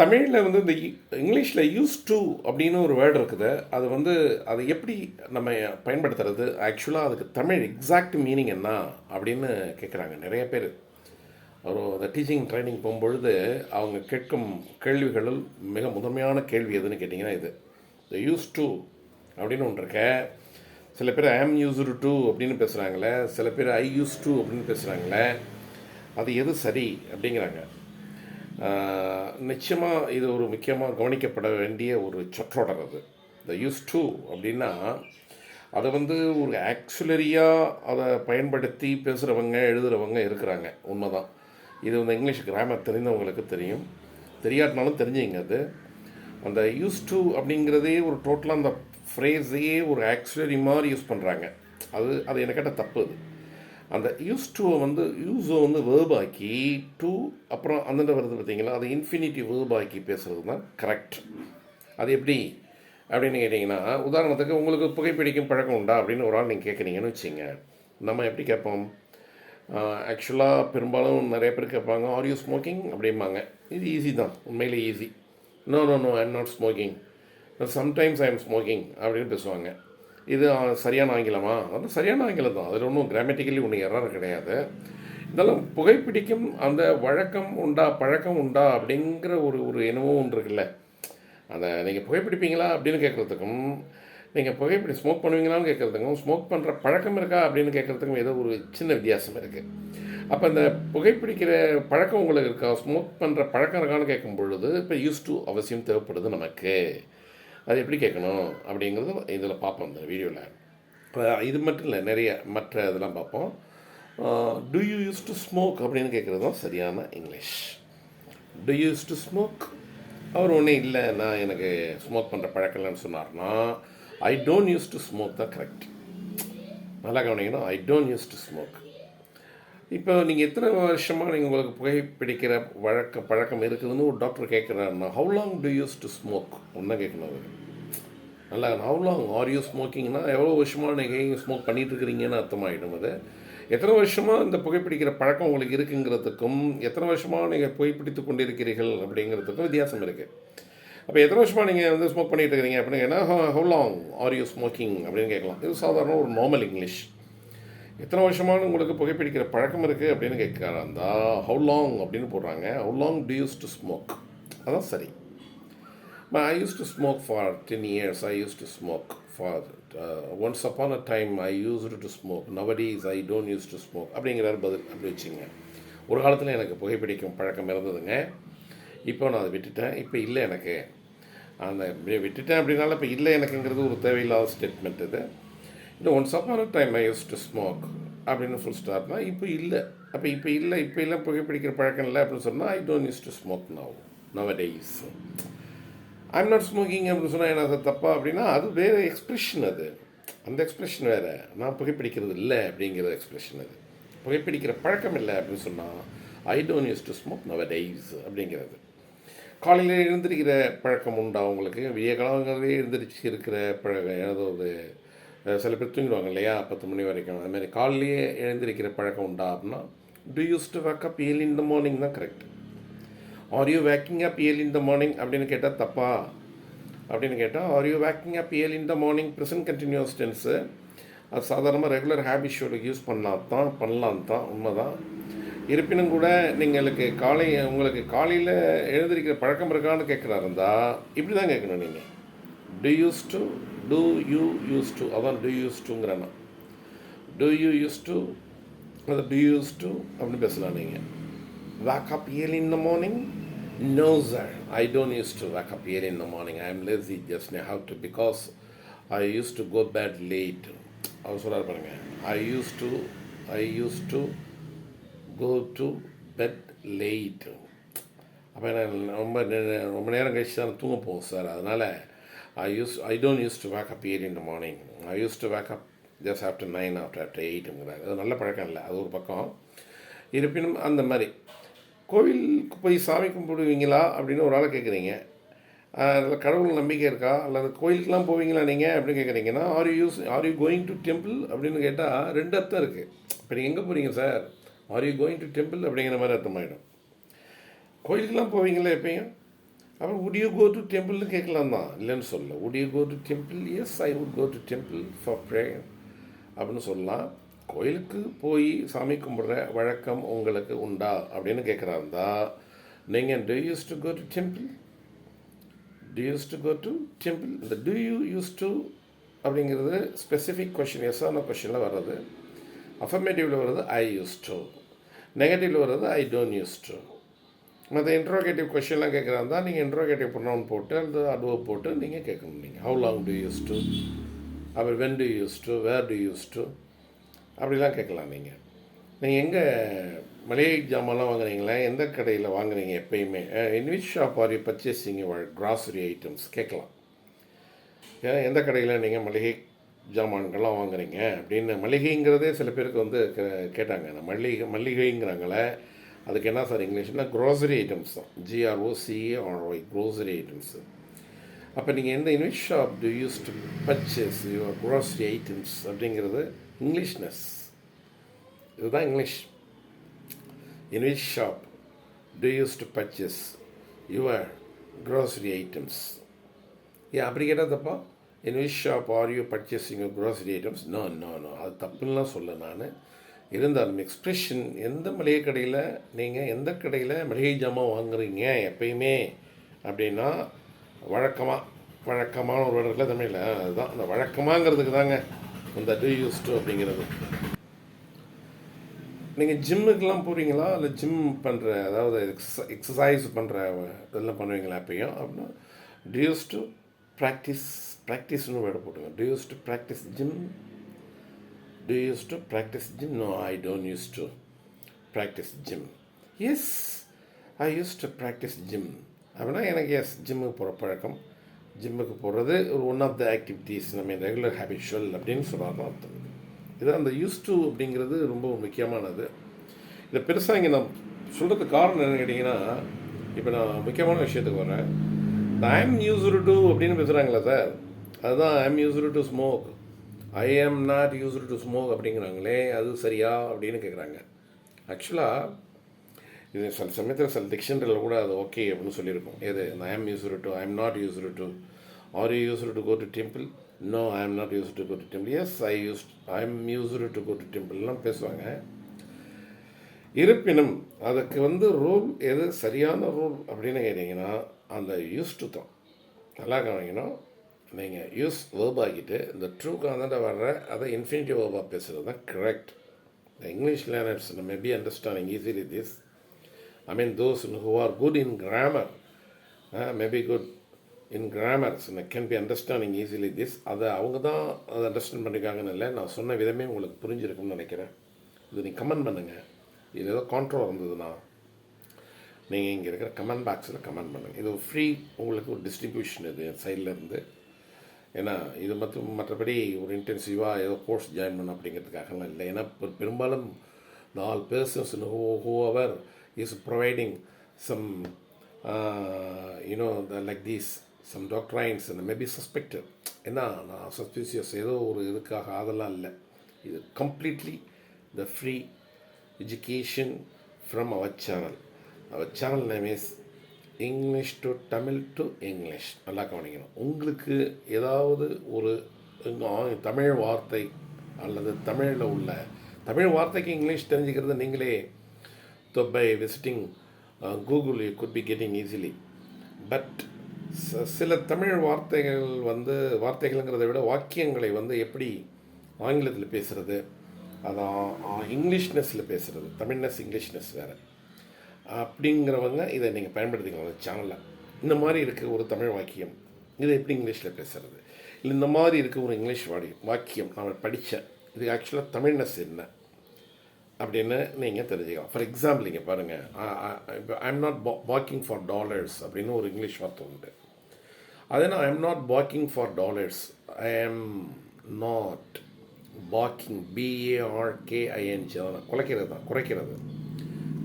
தமிழில் வந்து இந்த இங்கிலீஷில் யூஸ் டு அப்படின்னு ஒரு வேர்டு இருக்குது. அது வந்து அதை எப்படி நம்ம பயன்படுத்துறது? ஆக்சுவலாக அதுக்கு தமிழ் எக்ஸாக்ட் மீனிங் என்ன? அப்படின்னு கேட்குறாங்க நிறைய பேர். ஒரு அந்த டீச்சிங் ட்ரைனிங் போகும்பொழுது அவங்க கேட்கும் கேள்விகளில் மிக முதன்மையான கேள்வி எதுன்னு கேட்டிங்கன்னா இது. இந்த யூஸ் டு அப்படின்னு ஒன்று இருக்க. சில பேர் ஐ ஆம் யூஸ்டு டு அப்படின்னு பேசுகிறாங்களே சில பேர் ஐ யூஸ் டு அப்படின்னு பேசுகிறாங்களே அது எது சரி அப்படிங்கிறாங்க. நிச்சயமாக இது ஒரு முக்கியமாக கவனிக்கப்பட வேண்டிய ஒரு சொற்றொடர் அது. இந்த யூஸ் டூ அப்படின்னா அதை வந்து ஒரு ஆக்சுலரியாக அதை பயன்படுத்தி பேசுகிறவங்க எழுதுகிறவங்க இருக்கிறாங்க. உண்மைதான். இது வந்து இங்கிலீஷ் கிராமர் தெரிந்தவங்களுக்கு தெரியும். தெரியாட்டினாலும் தெரிஞ்சுங்க அது. அந்த யூஸ் டூ அப்படிங்கிறதே ஒரு டோட்டலாக அந்த ஃப்ரேஸையே ஒரு ஆக்சுலரி மாதிரி யூஸ் பண்ணுறாங்க அது அது எனக்கிட்ட தப்பு அது. அந்த யூஸ் டூவை வந்து யூஸை வந்து வேர்பாக்கி டூ அப்புறம் அந்த வருது பார்த்தீங்களா? அது இன்ஃபினிட்டி வேர்பாக்கி பேசுகிறது தான் கரெக்ட் அது எப்படி? அப்படின்னு கேட்டிங்கன்னா உதாரணத்துக்கு உங்களுக்கு புகைப்பிடிக்கும் பழக்கம் உண்டா அப்படின்னு ஒரு ஆள் நீங்கள் கேட்குறீங்கன்னு வச்சுங்க. நம்ம எப்படி கேட்போம்? ஆக்சுவலாக பெரும்பாலும் நிறைய பேர் கேட்பாங்க ஆர் யூ ஸ்மோக்கிங் அப்படிம்பாங்க. இது ஈஸி தான். உண்மையிலே easy no no no I'm not smoking sometimes I am smoking அப்படின்னு பேசுவாங்க. இது சரியான ஆங்கிலமா? அது சரியான ஆங்கிலம் தான். அதில் ஒன்றும் கிராமட்டிக்கலி ஒன்றும் எரர் கிடையாது. இருந்தாலும் புகைப்பிடிக்கும் அந்த வழக்கம் உண்டா பழக்கம் உண்டா அப்படிங்கிற ஒரு ஒரு என்னவோ ஒன்று இருக்குல்ல. அந்த நீங்கள் புகைப்பிடிப்பீங்களா அப்படின்னு கேட்குறதுக்கும் நீங்கள் புகைப்பிடி ஸ்மோக் பண்ணுவீங்களான்னு கேட்குறதுக்கும் ஸ்மோக் பண்ணுற பழக்கம் இருக்கா அப்படின்னு கேட்குறதுக்கும் ஏதோ ஒரு சின்ன வித்தியாசம் இருக்குது அப்போ இந்த புகைப்பிடிக்கிற பழக்கம் உங்களுக்கு இருக்கா? ஸ்மோக் பண்ணுற பழக்கம் இருக்கான்னு கேட்கும் பொழுது இப்போ யூஸ் டு அவசியம் தேவைப்படுது நமக்கு. அது எப்படி கேட்கணும் அப்படிங்கிறது இதில் பார்ப்போம் இந்த வீடியோவில். இப்போ இது மட்டும் இல்லை நிறைய மற்ற இதெல்லாம் பார்ப்போம். Do you use to smoke அப்படின்னு கேட்குறது தான் சரியான English. Do use to smoke அவர் ஒன்றும் இல்லை நான் எனக்கு ஸ்மோக் பண்ணுற பழக்கம் இல்லைன்னு சொன்னார்னா I don't use to smoke தான் கரெக்ட் நல்லா கவனிக்கணும் I don't use to smoke இப்போ நீங்கள் எத்தனை வருஷமாக நீங்கள் உங்களுக்கு புகைப்பிடிக்கிற வழக்க பழக்கம் இருக்குதுன்னு ஒரு doctor கேட்குறாருன்னா how long do use to smoke ஒன்றா கேட்கணும் அவர். நல்லா ஹவு லாங் ஆர் யூ ஸ்மோக்கிங்னா எவ்வளோ வருஷமாக நீங்கள் ஸ்மோக் பண்ணிகிட்ருக்கிறீங்கன்னு இருக்கிறீங்கன்னு அது. எத்தனை வருஷமாக இந்த புகைப்பிடிக்கிற பழக்கம் உங்களுக்கு இருக்குங்கிறதுக்கும் எத்தனை வருஷமாக நீங்கள் புகைப்பிடித்து கொண்டிருக்கிறீர்கள் அப்படிங்கிறதுக்கும் வித்தியாசம் இருக்குது அப்போ எத்தனை வருஷமாக நீங்கள் வந்து ஸ்மோக் பண்ணிகிட்டு இருக்கிறீங்க அப்படின்னு கேட்டால் how long are you smoking அப்படின்னு கேட்கலாம். இது சாதாரண ஒரு நார்மல் இங்கிலீஷ் எத்தனை வருஷமான உங்களுக்கு புகைப்பிடிக்கிற பழக்கம் இருக்குது அப்படின்னு கேட்குறாந்தா ஹவு லாங் அப்படின்னு போடுறாங்க. How long do use to smoke அதான் சரி. I use smoke smoke for ten years I use smoke smoke for once upon a time I use to smoke Nowadays I don't use to smoke அப்படிங்கிறார் பதில் அப்படி வச்சுங்க ஒரு காலத்தில் எனக்கு புகைப்பிடிக்கும் பழக்கம் இருந்ததுங்க. இப்போ நான் அதை விட்டுட்டேன். இப்போ இல்லை எனக்கு. அந்த விட்டுட்டேன் அப்படின்னால இப்போ இல்லை எனக்குங்கிறது ஒரு தேவையில்லாத ஸ்டேட்மெண்ட் இது. இன்னும் once upon a time I use to smoke அப்படின்னு ஃபுல் ஸ்டார்ட்னா இப்போ இல்லை. அப்போ இப்போ இல்லை. இப்போ இல்லை புகைப்பிடிக்கிற பழக்கம் இல்லை அப்படின்னு சொன்னால் I don't use to smoke now nowadays I'm not smoking அப்படின்னு சொன்னால் என்ன அது தப்பா அப்படின்னா அது வேறு எக்ஸ்பிரஷன் அது. அந்த எக்ஸ்பிரஷன் வேறு. நான் புகைப்பிடிக்கிறது இல்லை அப்படிங்கிற எக்ஸ்பிரஷன் அது. புகைப்பிடிக்கிற பழக்கம் இல்லை அப்படின்னு சொன்னால் I don't use to smoke nowadays அப்படிங்கிறது. காலையில் எழுந்திருக்கிற பழக்கம் உண்டா உங்களுக்கு? விடிய காலங்களே எழுந்திரிச்சு இருக்கிற பழக்கம் ஏதாவது ஒரு சில பேர் தூங்கிடுவாங்க இல்லையா? பத்து மணி வரைக்கும். அதுமாதிரி காலையிலேயே எழுந்திருக்கிற பழக்கம் உண்டா அப்படின்னா do use to wake up early in the morning தான் correct are you waking up early in the morning அப்படின்னு கேட்டால் தப்பா. அப்படின்னு கேட்டால் are you waking up early in the morning present continuous tense அது சாதாரணமாக ரெகுலர் ஹேபிட்ஸோட யூஸ் பண்ணலாம் தான் பண்ணலாம் தான் உண்மைதான். இருப்பினும் கூட நீங்களுக்கு காலை உங்களுக்கு காலையில் எழுந்திருக்கிற பழக்கம் இருக்கான்னு கேட்குறா இருந்தால் இப்படி தான் கேட்கணும் நீங்கள் do use to do you use to அதான் டு யூஸ் டுங்கிறேன்னா டு யூ யூஸ் டு அதை டு யூஸ் டு அப்படின்னு பேசலாம் நீங்கள் wake up early in the morning? No, sir. I don't used to wake up early in the morning. I am lazy just now. How to? Because I used to go bed late. அவர் சொல்கிறார் பாருங்க. I use to I use to go to bed late அப்போ நான் ரொம்ப ரொம்ப நேரம் கழிச்சு தான் தூங்க போகும் சார் அதனால் I use I don't use to wake up early in the morning I use to wake up just after nine after after எயிட்டுங்கிறார் அது நல்ல பழக்கம் இல்லை. அது ஒரு பக்கம். இருப்பினும் அந்த மாதிரி. கோவிலுக்கு போய் சாமி கும்பிடுவீங்களா அப்படின்னு ஒரு ஆளை கேட்குறீங்க. அதில் கடவுள் நம்பிக்கை இருக்கா? அல்லது கோயிலுக்கெலாம் போவீங்களா நீங்கள் அப்படின்னு கேட்குறீங்கன்னா are you use are you going to temple அப்படின்னு கேட்டால் ரெண்டு அர்த்தம் இருக்குது இப்போ நீங்கள் எங்கே போகிறீங்க sir are you going to temple அப்படிங்கிற மாதிரி அர்த்தமாயிடும் கோயிலுக்கெலாம் போவீங்களா எப்பயும்? அப்புறம் உட் யூ கோ டு டெம்பிள்னு கேட்கலாம் தான். இல்லைன்னு சொல்ல would you go to temple yes I would go to temple for prayer அப்படின்னு சொல்லலாம். கோயிலுக்கு போய் சாமி கும்பிட்ற வழக்கம் உங்களுக்கு உண்டா அப்படின்னு கேட்குறாருந்தா நீங்கள் do use to go to temple do use to go to temple இந்த டூ யூ யூஸ் டு அப்படிங்கிறது ஸ்பெசிஃபிக் கொஷின் எஸ்ஸான கொஷினில் வர்றது. அஃபர்மேட்டிவில் வர்றது ஐ யூஸ் டு நெகட்டிவில் வர்றது ஐ டோன்ட் யூஸ் டு மற்ற இன்ட்ரோகேட்டிவ் கொஷின்லாம் கேட்குறாருந்தா நீங்கள் இன்ட்ரோகேட்டிவ் ப்ரொனவுன் போட்டு அல்லது அட்வோ போட்டு நீங்கள் கேட்கணும் நீங்கள் how long do use to அப்புறம் when do use to where do use to அப்படிலாம் கேட்கலாம் நீங்கள் நீங்கள் எங்கே மளிகை ஜாமான்லாம் வாங்குறீங்களா? எந்த கடையில் வாங்குறீங்க எப்பயுமே? In which shop are you purchasing your grocery items கேட்கலாம். ஏன்னா எந்த கடையில் நீங்கள் மளிகை ஜாமான்கள்லாம் வாங்குறீங்க அப்படின்னு மளிகைங்கிறதே சில பேருக்கு வந்து கே- கேட்டாங்க. நான் மளிகை மளிகைங்கிறாங்களே அதுக்கு என்ன சார் இங்கிலீஷ்னா க்ரோசரி ஐட்டம்ஸ் தான். ஜிஆர்ஓசிஏ ஆர்ஒய் க்ரோசரி ஐட்டம்ஸு அப்போ நீங்கள் எந்த in which shop do use to purchase your grocery items அப்படிங்கிறது இங்கிலீஷ்னஸ் இதுதான் English in which shop do use to purchase your grocery items ஏன் அப்படி கேட்டால் தப்பா? In which shop are you purchasing your grocery items no no no அது தப்புலாம் சொல்ல நான். இருந்தாலும் எக்ஸ்பிரஷன் எந்த மளிகை கடையில் நீங்கள் எந்த கடையில் மளிகை ஜாமான் வாங்குறீங்க எப்பயுமே? அப்படின்னா வழக்கமாக வழக்கமான ஒரு இடத்துல தமிழில் அதுதான். அந்த வழக்கமாங்கிறதுக்கு தாங்க. அந்த டூ யூஸ் டூ அப்படிங்கிறது. நீங்கள் ஜிம்முக்கெலாம் போகிறீங்களா இல்லை ஜிம் பண்ணுற அதாவது எக்ஸசைஸ் பண்ணுற இதெல்லாம் பண்ணுவீங்களா எப்பயும்? அப்படின்னா டியூஸ் டு ப்ராக்டிஸ் ப்ராக்டிஸ்னு வேர்டு போட்டுங்க do use to practise gym do use use practise gym no I i use used practise gym gym. I use used practise gym அப்படின்னா எனக்கு எஸ் ஜிம்முக்கு போகிற பழக்கம். ஜிம்முக்கு போகிறது ஒரு ஒன் ஆஃப் த ஆக்டிவிட்டீஸ் நம்ம ரெகுலர் ஹேபிஷுவல் அப்படின்னு சொல்கிறாங்க அர்த்தம் இது அந்த யூஸ் டு அப்படிங்கிறது ரொம்ப முக்கியமானது. இதை பெருசாக இங்கே நான் சொல்கிறதுக்கு காரணம் என்னன்னு கேட்டிங்கன்னா இப்போ நான் முக்கியமான விஷயத்துக்கு வரேன் இந்த ஐம் யூஸ்டு டு அப்படின்னு பேசுகிறாங்களே சார் அதுதான் I'm used to smoke I am not used to smoke அப்படிங்கிறாங்களே அது சரியா அப்படின்னு கேட்குறாங்க ஆக்சுவலாக இது சில சமயத்தில் சில டிக்ஷனரியில் கூட அது ஓகே அப்படின்னு சொல்லியிருக்கோம். எது? I am used to I am not used to are you used to go to temple no I am not used to go to temple yes I use I am used to go to டெம்பிள்லாம் பேசுவாங்க. இருப்பினும் அதுக்கு வந்து rule எது? சரியான rule அப்படின்னு கேட்டிங்கன்னா அந்த used தான் நல்லா கவனிக்கணும். நீங்கள் யூஸ் வேர்ப் ஆக்கிட்டு இந்த ட்ரூ கான்செப்டாக வர்ற அதை இன்ஃபினிட்டிவ் வேர்பாக பேசுகிறது தான் கரெக்ட் இந்த English learners maybe understanding easily this I mean, those who are good in grammar, uh, maybe good in grammar, so can be understanding easily this. அதை அவங்க தான் அதை அண்டர்ஸ்டாண்ட் பண்ணியிருக்காங்கன்னு இல்லை. நான் சொன்ன விதமே உங்களுக்கு புரிஞ்சிருக்கும்னு நினைக்கிறேன். இது நீங்கள் கமெண்ட் பண்ணுங்கள் இது ஏதோ கான்ட்ரோ இருந்ததுன்னா நீங்கள் இங்கே இருக்கிற கமெண்ட் பாக்ஸில் கமெண்ட் பண்ணுங்கள் இது ஃப்ரீ உங்களுக்கு ஒரு டிஸ்ட்ரிபியூஷன் இது என் சைடில் இருந்து. ஏன்னா இது மட்டும் மற்றபடி ஒரு இன்டென்சிவாக ஏதோ கோர்ஸ் ஜாயின் பண்ண அப்படிங்கிறதுக்காகலாம் இல்லை. ஏன்னா பெரும்பாலும் நாலு பேர்சன்ஸ் ஹூ ஹூ அவர் is providing some uh, you know the, like these some doctrines and may suspected. ஏன்னா நான் சஸ்பீசியஸ் ஏதோ ஒரு இதுக்காக அதெல்லாம் இல்லை. இது completely the free education from our channel our channel name is English to Tamil to English நல்லா கவனிக்கணும். உங்களுக்கு ஏதாவது ஒரு தமிழ் வார்த்தை அல்லது தமிழில் உள்ள தமிழ் வார்த்தைக்கு இங்கிலீஷ் தெரிஞ்சுக்கிறது நீங்களே by visiting Google you could be getting easily but சில தமிழ் வார்த்தைகள் வந்து வார்த்தைகள்ங்கிறத விட வாக்கியங்களை வந்து எப்படி ஆங்கிலத்தில் பேசுகிறது அதான் இங்கிலீஷ்னஸில் பேசுகிறது தமிழ்னஸ் இங்கிலீஷ்னஸ் வேறு. அப்படிங்கிறவங்க இதை நீங்கள் பயன்படுத்திக்கலாம் அந்த சேனலில் இந்த மாதிரி இருக்குது ஒரு தமிழ் வாக்கியம். இதை எப்படி இங்கிலீஷில் பேசுறது? இல்லை இந்த மாதிரி இருக்க ஒரு இங்கிலீஷ் வாடி வாக்கியம். நான் படித்தேன் இது ஆக்சுவலாக தமிழ்னஸ் என்ன? அப்படின்னு நீங்கள் தெரிஞ்சுக்கலாம். ஃபார் எக்ஸாம்பிள் இங்கே பாருங்கள் இப்போ ஐ am not walking for dollars அப்படின்னு ஒரு இங்கிலீஷ் வார்த்தை உண்டு. அதே நான் ஐ am not walking for dollars I am not walking பிஏஆர்கேஐஎன்ஜி அதான் குலைக்கிறது தான் குறைக்கிறது.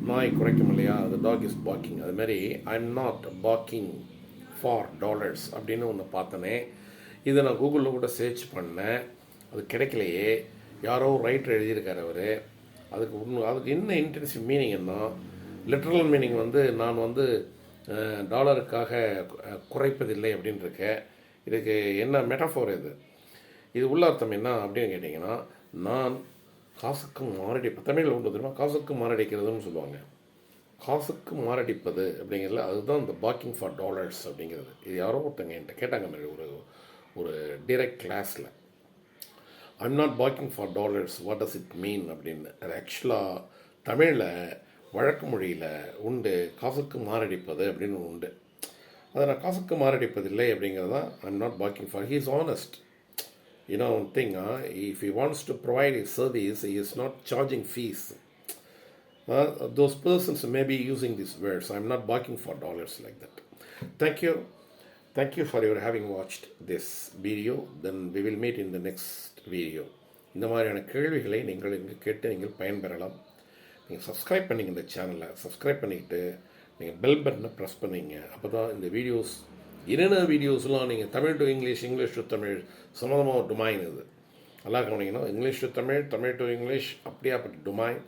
நாய் குறைக்கும் இல்லையா? அது டாக் இஸ் பாக்கிங் அதுமாரி I am not barking for dollars அப்படின்னு ஒன்று பார்த்தனே இதை நான் கூகுளில் கூட சர்ச் பண்ணேன். அது கிடைக்கலையே. யாரோ ரைட்டர் எழுதியிருக்கார் அவர். அதுக்கு ஒன்று அதுக்கு என்ன இன்டென்சிவ் மீனிங் என்ன லிட்ரல் மீனிங் வந்து நான் வந்து டாலருக்காக குறைப்பதில்லை அப்படின்னு இதுக்கு என்ன மெட்டாஃபோர் இது? இது உள்ள அர்த்தம் என்ன அப்படின்னு கேட்டிங்கன்னா நான் காசுக்கு மாரடிப்பு தமிழில் ஒன்று தெரியுமா? காசுக்கு மாரடிக்கிறதுன்னு சொல்லுவாங்க. காசுக்கு மாரடிப்பது அப்படிங்கிறதுல அதுதான் இந்த பாக்கிங் ஃபார் டாலர்ஸ் அப்படிங்கிறது. இது யாரோ ஒருத்தங்க என்கிட்ட கேட்டாங்க மாதிரி ஒரு ஒரு டிரெக்ட் கிளாஸில் I'm not barking for dollars what does it mean அப்படின்னு அது ஆக்சுவலாக தமிழில் வழக்கு மொழியில் உண்டு காசுக்கு மாரடிப்பது அப்படின்னு உண்டு அதை நான் காசுக்கு மாரடிப்பதில்லை அப்படிங்கிறது தான் I'm not barking for he is honest you know thing if he wants to provide is service he is not charging fees those persons may using this these words. I'm not barking for dollars like that. Thank you. Thank you for your having watched this video. Then we will meet in the next video. இந்த மாதிரியான கேள்விகளை நீங்கள் இங்கே கேட்டு நீங்கள் பயன்பெறலாம். நீங்கள் subscribe பண்ணிங்க இந்த சேனலை சப்ஸ்கிரைப் பண்ணிக்கிட்டு நீங்கள் பெல் பட்டனை ப்ரெஸ் பண்ணிங்க. அப்போ தான் இந்த வீடியோஸ் என்னென்ன வீடியோஸ்லாம் நீங்கள் Tamil to English English to Tamil சம்மந்தமாக ஒரு டுமைன் இது. நல்லா கவனிக்கணும். English to Tamil Tamil to English அப்படியாப்பட்ட டுமைன்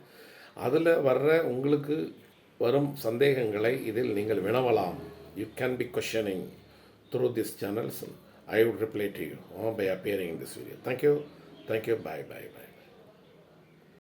அதில் வர்ற உங்களுக்கு வரும் சந்தேகங்களை இதில் நீங்கள் வினவலாம். You can be questioning through these channels, I would reply to you oh, by appearing in this video. Thank you. Thank you. Bye. Bye. Bye.